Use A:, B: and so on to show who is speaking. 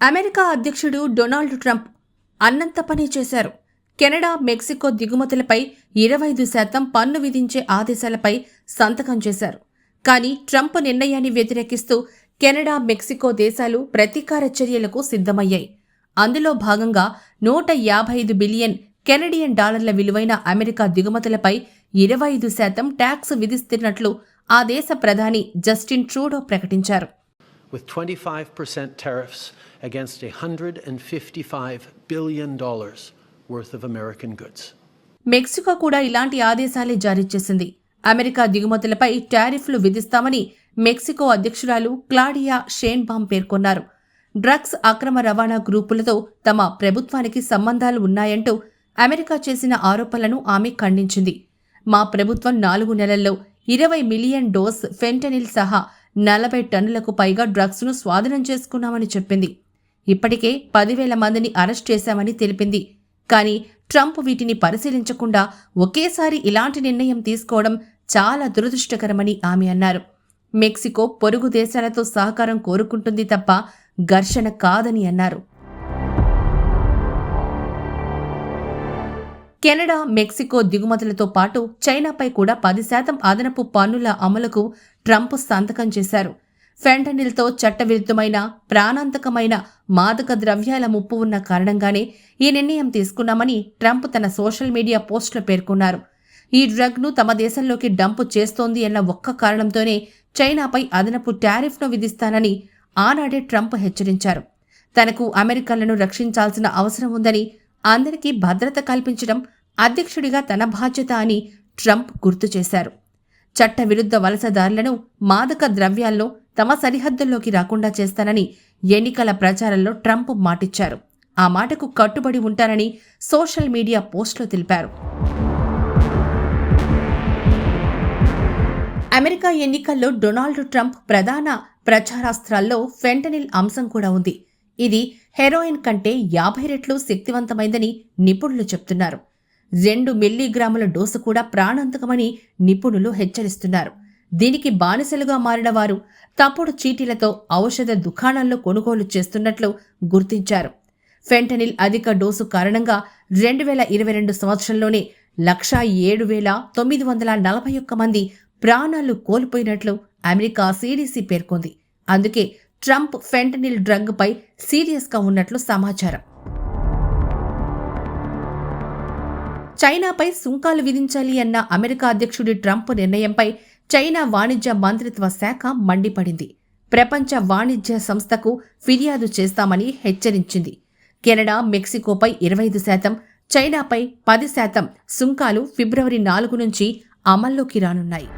A: America అధ్యక్షుడు Donald Trump అన్నంత పని చేశారు. కెనడా మెక్సికో దిగుమతులపై ఇరవై ఐదు శాతం పన్ను విధించే ఆదేశాలపై సంతకం చేశారు. కానీ ట్రంప్ నిర్ణయాన్ని వ్యతిరేకిస్తూ కెనడా మెక్సికో దేశాలు ప్రతీకార చర్యలకు సిద్ధమయ్యాయి. అందులో భాగంగా నూట యాభై ఐదు బిలియన్ కెనడియన్ డాలర్ల విలువైన అమెరికా దిగుమతులపై ఇరవై ఐదు శాతం ట్యాక్స్ విధిస్తున్నట్లు ఆ దేశ ప్రధాని జస్టిన్ ట్రూడో ప్రకటించారు.
B: With 25% tariffs against $155 billion worth of American goods.
A: Mexico కూడా ఇలాంటి ఆదేశాలే జారీ చేసింది. అమెరికా దిగుమతులపై టారిఫ్లు విధిస్తామని మెక్సికో అధ్యక్షురాలు క్లాడియా షేన్బామ్ పేర్కొన్నారు. డ్రగ్స్ అక్రమ రవాణా గ్రూపులతో తమ ప్రభుత్వానికి సంబంధాలు ఉన్నాయంటూ అమెరికా చేసిన ఆరోపణలను ఆమె ఖండించింది. మా ప్రభుత్వం నాలుగు నెలల్లో ఇరవై మిలియన్ డోస్ ఫెంటనిల్ సహా నలభై టన్నులకు పైగా డ్రగ్స్ను స్వాధీనం చేసుకున్నామని చెప్పింది. ఇప్పటికే పదివేల మందిని అరెస్ట్ చేశామని తెలిపింది. కానీ ట్రంప్ వీటిని పరిశీలించకుండా ఒకేసారి ఇలాంటి నిర్ణయం తీసుకోవడం చాలా దురదృష్టకరమని ఆమె అన్నారు. మెక్సికో పొరుగు దేశాలతో సహకారం కోరుకుంటుంది తప్ప ఘర్షణ కాదని అన్నారు. కెనడా మెక్సికో దిగుమతులతో పాటు చైనాపై కూడా పది శాతం అదనపు పన్నుల అమలుకు ట్రంప్ సంతకం చేశారు. ఫెంటనిల్తో చట్టవిరుద్ధమైన ప్రాణాంతకమైన మాదక ద్రవ్యాల ముప్పు ఉన్న కారణంగానే ఈ నిర్ణయం తీసుకున్నామని ట్రంప్ తన సోషల్ మీడియా పోస్టులో పేర్కొన్నారు. ఈ డ్రగ్ను తమ దేశంలోకి డంపు చేస్తోంది అన్న ఒక్క కారణంతోనే చైనాపై అదనపు టారిఫ్ను విధిస్తానని ఆనాడే ట్రంప్ హెచ్చరించారు. తనకు అమెరికన్లను రక్షించాల్సిన అవసరం ఉందని అందరికీ భద్రత కల్పించడం అధ్యక్షుడిగా తన బాధ్యత అని ట్రంప్ గుర్తు చేశారు. చట్టవిరుద్ధ వలసదారులను మాదక ద్రవ్యాల్లో తమ సరిహద్దుల్లోకి రాకుండా చేస్తానని ఎన్నికల ప్రచారంలో ట్రంప్ మాటిచ్చారు. ఆ మాటకు కట్టుబడి ఉంటారని సోషల్ మీడియా పోస్టులో తెలిపారు. అమెరికా ఎన్నికల్లో డొనాల్డ్ ట్రంప్ ప్రధాన ప్రచారాస్త్రాల్లో ఫెంటనిల్ అంశం కూడా ఉంది. ఇది హెరోయిన్ కంటే యాభై రెట్లు శక్తివంతమైందని నిపుణులు చెప్తున్నారు. రెండు మిల్లీగ్రాముల డోసు కూడా ప్రాణాంతకమని నిపుణులు హెచ్చరిస్తున్నారు. దీనికి బానిసలుగా మారిన వారు తప్పుడు చీటీలతో ఔషధ దుకాణాల్లో కొనుగోలు చేస్తున్నట్లు గుర్తించారు. ఫెంటనిల్ అధిక డోసు కారణంగా రెండు వేల ఇరవై రెండు సంవత్సరంలోనే లక్షా ఏడు వేల తొమ్మిది వందల నలభై ఒక్క మంది ప్రాణాలు కోల్పోయినట్లు అమెరికా సిడిసి పేర్కొంది. అందుకే ట్రంప్ ఫెంటనిల్ డ్రగ్పై సీరియస్గా ఉన్నట్లు సమాచారం. చైనాపై సుంకాలు విధించాలి అన్న అమెరికా అధ్యక్షుడి ట్రంప్ నిర్ణయంపై చైనా వాణిజ్య మంత్రిత్వ శాఖ మండిపడింది. ప్రపంచ వాణిజ్య సంస్థకు ఫిర్యాదు చేస్తామని హెచ్చరించింది. కెనడా మెక్సికోపై ఇరవై ఐదు శాతం చైనాపై పది శాతం సుంకాలు ఫిబ్రవరి నాలుగు నుంచి అమల్లోకి రానున్నాయి.